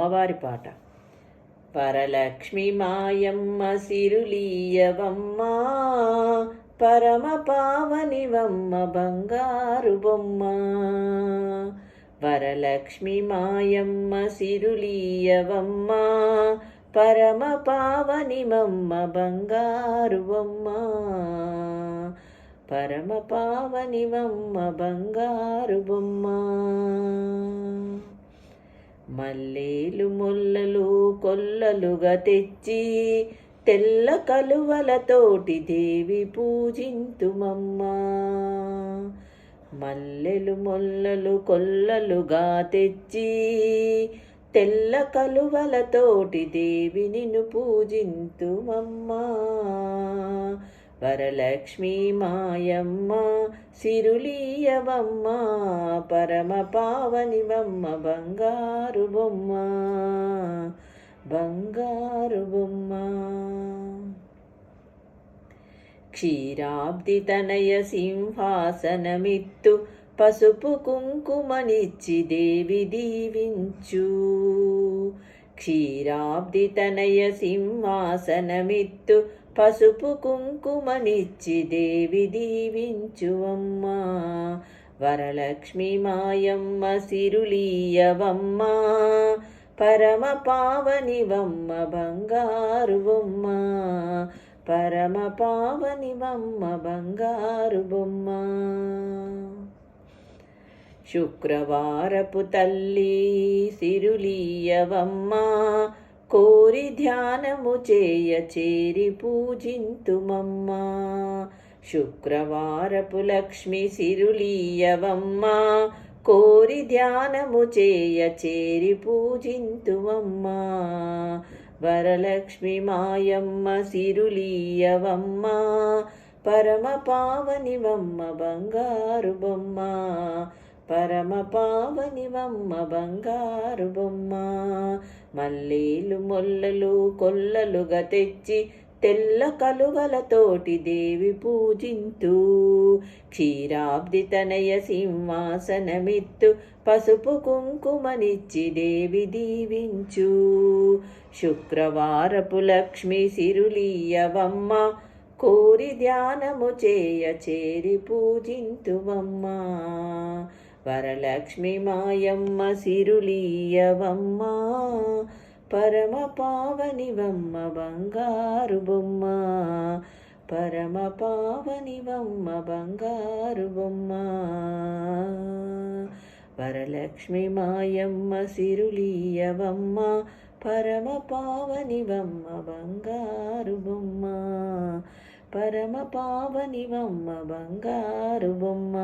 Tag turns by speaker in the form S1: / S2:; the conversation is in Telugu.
S1: అమ్మవారి పాట. పరలక్ష్మి మాయమ్మ సిరులీయవమ్మ పరమ పావనివమ్మ బంగారు బొమ్మ. వరలక్ష్మి మాయమ్మ సిరులీయవమ్మ పరమ పావనిమమ్మ బంగారు బొమ్మ. పరమ పావనివమ్మ బంగారు బొమ్మ. మల్లేలు ముల్లలు కొల్లలుగా తెచ్చి తెల్ల కలువలతోటి దేవి పూజింతుమమ్మా. మల్లెలు మొల్లలు కొల్లలుగా తెచ్చి తెల్ల కలువలతోటి దేవి నిన్ను పూజింతుమమ్మా. వరలక్ష్మీ మాయమ్మ సిరులీయవమ్మ పరమ పావనివమ్మ బంగారు బొమ్మ బంగారు బొమ్మ క్షీరాబ్ది తనయ సింహాసనమిత్తు పసుపు కుంకుమనిచ్చి దేవి దీవించు. క్షీరాబ్ది తనయ సింహాసనమిత్తు పసుపు కుంకుమనిచ్చి దేవి దీవించువమ్మా. వరలక్ష్మి మాయమ్మ సిరులీయవమ్మ. పరమ పావనివమ్మ బంగారు బొమ్మ పరమ పావనివమ్మ బంగారు బొమ్మ శుక్రవారపు తల్లి సిరులీయవమ్మ. కోరి ధ్యానము చేయ చేరి పూజింతుమమ్మా. శుక్రవారపు లక్ష్మి సిరులీయవమ్మ. కోరి ధ్యానము చేయ చేరి పూజింతుమమ్మా. వరలక్ష్మి మాయమ్మ సిరులీయవమ్మ. పరమ పావనివమ్మ బంగారు బొమ్మ. పరమ పావనివమ్మ బంగారు బొమ్మ. మల్లీలు మొల్లలు కొల్లలుగా తెచ్చి తెల్ల కలుగలతోటి దేవి పూజింతు. క్షీరాబ్ది తనయ సింహాసనమిత్తు పసుపు కుంకుమనిచ్చి దేవి దీవించు. శుక్రవారపు లక్ష్మి సిరులీయవమ్మ కోరి ధ్యానము చేయ చేరి పూజింతువమ్మా. వరలక్ష్మి మాయమ్మ సిరులీయవమ్మ పరమ పావనివమ్మ బంగారు బొమ్మ పరమ పావనివమ్మ బంగారు బొమ్మ వరలక్ష్మి మాయమ్మ సిరులీయవమ్మ పరమ పావనివమ్మ బంగారు బొమ్మ పరమ పావనివమ్మ బంగారు బొమ్మ